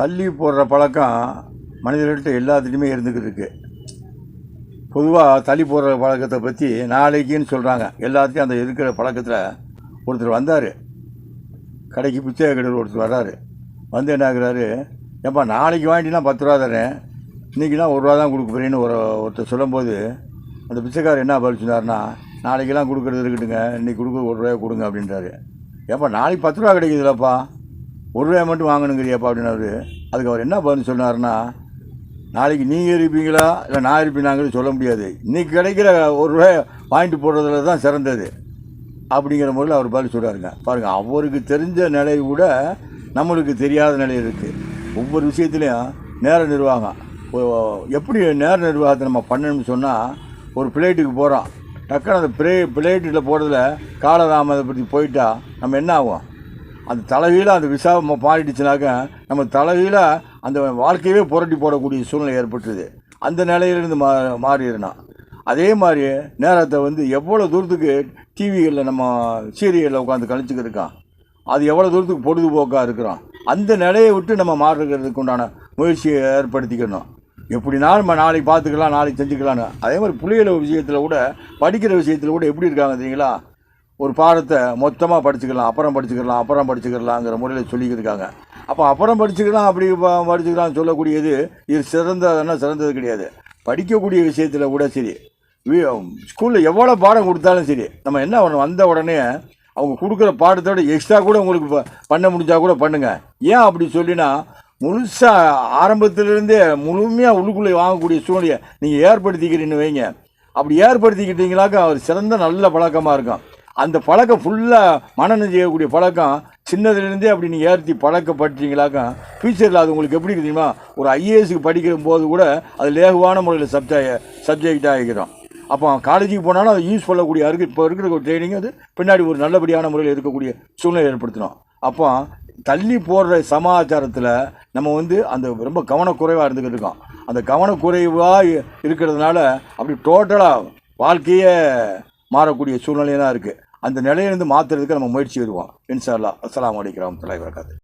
தள்ளி போடுற பழக்கம் மனிதர்கள்ட்ட எல்லாத்துலேயுமே இருந்துக்கிட்டு இருக்கு பொதுவாக தள்ளி போடுற பழக்கத்தை பற்றி நாளைக்குன்னு சொல்கிறாங்க எல்லாத்தையும் அந்த இருக்கிற பழக்கத்தில் ஒருத்தர் வந்தார். கடைக்கு பிச்சை கடையில் ஒருத்தர் வர்றாரு. வந்து என்ன ஆகுறாரு? ஏப்பா நாளைக்கு வாங்கிட்டீங்கன்னா பத்து ரூபா தரேன் இன்றைக்கெலாம் ஒரு ரூபா தான் கொடுக்குறேன்னு ஒரு ஒருத்தர் சொல்லும்போது அந்த பிச்சைக்காரர் என்ன பதில் சொன்னார்னா நாளைக்கெல்லாம் கொடுக்குறது இருக்கட்டுங்க. இன்றைக்கி கொடுக்க ஒரு ரூபாய் கொடுங்க அப்படின்றாரு. ஏப்பா நாளைக்கு பத்து ரூபா கிடைக்குதுலப்பா? ஒரு ரூபாய் மட்டும் வாங்கணுங்கிறியாப்பா அப்படின்னாரு. அதுக்கு அவர் என்ன பதில் சொன்னார்னா நாளைக்கு நீங்கள் இருப்பீங்களா? இல்லை நான் இருப்பீனாங்கன்னு சொல்ல முடியாது. இன்றைக்கி கிடைக்கிற ஒரு ரூபாய் வாங்கிட்டு போடுறதுல தான் சிறந்தது. அப்படிங்கிற முறையில் அவர் பதில் சொல்கிறாருங்க பாருங்கள் அவருக்கு தெரிஞ்ச நிலை கூட நம்மளுக்கு தெரியாத நிலை இருக்குது ஒவ்வொரு விஷயத்துலையும் நேர நிர்வாகம். எப்படி நேர நிர்வாகத்தை நம்ம பண்ணணும்னு சொன்னால் ஒரு பிளேட்டுக்கு போகிறோம் டக்குன்னு அந்த பிளே பிளேட்டில் போகிறதுல காலதாமதப்படுத்தி போயிட்டால் நம்ம என்ன ஆகும்? அந்த தலைவீழ அந்த விசாவை மாறிடுச்சுனாக்க நம்ம தலைவீழ அந்த வாழ்க்கையவே புரட்டி போடக்கூடிய சூழ்நிலை ஏற்பட்டுது. அந்த நிலையிலிருந்து மா மாறிடணும் அதே மாதிரி நேரத்தை வந்து எவ்வளோ தூரத்துக்கு டிவிகளில் நம்ம சீரியலில் உட்காந்து கழிச்சுக்கிட்டு அது எவ்வளோ தூரத்துக்கு பொழுதுபோக்காக இருக்கிறோம் அந்த நிலையை விட்டு நம்ம மாறுறதுக்கு உண்டான முயற்சியை ஏற்படுத்திக்கணும். எப்படினாலும் நம்ம நாளைக்கு பார்த்துக்கலாம் நாளைக்கு செஞ்சுக்கலான்னு அதே மாதிரி பிள்ளைகள விஷயத்தில் கூட படிக்கிற விஷயத்தில் கூட எப்படி இருக்காங்க தெரியுங்களா? ஒரு பாடத்தை மொத்தமாக படிச்சுக்கலாம் அப்புறம் படிச்சுக்கலாம் அப்புறம் படிச்சுக்கலாங்கிற முறையில் சொல்லிக்கிட்டு இருக்காங்க அப்போ அப்புறம் படிச்சுக்கலாம் அப்படி படிச்சுக்கலாம் சொல்லக்கூடியது இது சிறந்ததுன்னா சிறந்தது கிடையாது. படிக்கக்கூடிய விஷயத்தில் கூட சரி. ஸ்கூலில் எவ்வளோ பாடம் கொடுத்தாலும் சரி நம்ம என்ன பண்ணணும் வந்த உடனே அவங்க கொடுக்குற பாடத்தோட எக்ஸ்ட்ரா கூட உங்களுக்கு பண்ண முடிஞ்சா கூட பண்ணுங்கள் ஏன் அப்படி சொல்லினா முழுசாக ஆரம்பத்திலிருந்தே முழுமையாக உள்ளுக்குள்ளே வாங்கக்கூடிய சூழ்நிலையை நீங்கள் ஏற்படுத்திக்கிறீன்னு வைங்க. அப்படி ஏற்படுத்திக்கிட்டீங்களாக்கா ஒரு சிறந்த நல்ல பழக்கமாக இருக்கும். அந்த பழக்கம் ஃபுல்லாக மனநம் செய்யக்கூடிய பழக்கம் சின்னதுலேருந்தே அப்படி நீங்கள் ஏற்றி பழக்கப்படுறீங்களாக்கா ஃபியூச்சரில் அது உங்களுக்கு எப்படி தெரியுமா? ஒரு ஐஏஎஸ்க்கு படிக்கிற போது கூட அது லேகுவான முறையில் சப்ஜெக்ட் சப்ஜெக்டாக ஆகிக்கிறோம். அப்போ காலேஜுக்கு போனாலும் அதை யூஸ் பண்ணக்கூடிய இருக்கு இப்போ இருக்கிற ஒரு ட்ரைனிங் அது பின்னாடி ஒரு நல்லபடியான முறையில் இருக்கக்கூடிய சூழ்நிலை ஏற்படுத்தணும் அப்போ தள்ளி போடுற சமாச்சாரத்தில் நம்ம வந்து அந்த ரொம்ப கவனக்குறைவாக இருந்துக்கிட்டு இருக்கோம். அந்த கவனக்குறைவாக இருக்கிறதுனால அப்படி டோட்டலாக வாழ்க்கையே மாறக்கூடிய சூழ்நிலையெல்லாம் இருக்குது அந்த நிலையிலேருந்து மாற்றுறதுக்கு நம்ம முயற்சி வருவோம். இன்ஷா அஸ்லாம் அஸ்ஸலாமு அலைக்கும் வரஹ்மத்துல்லாஹி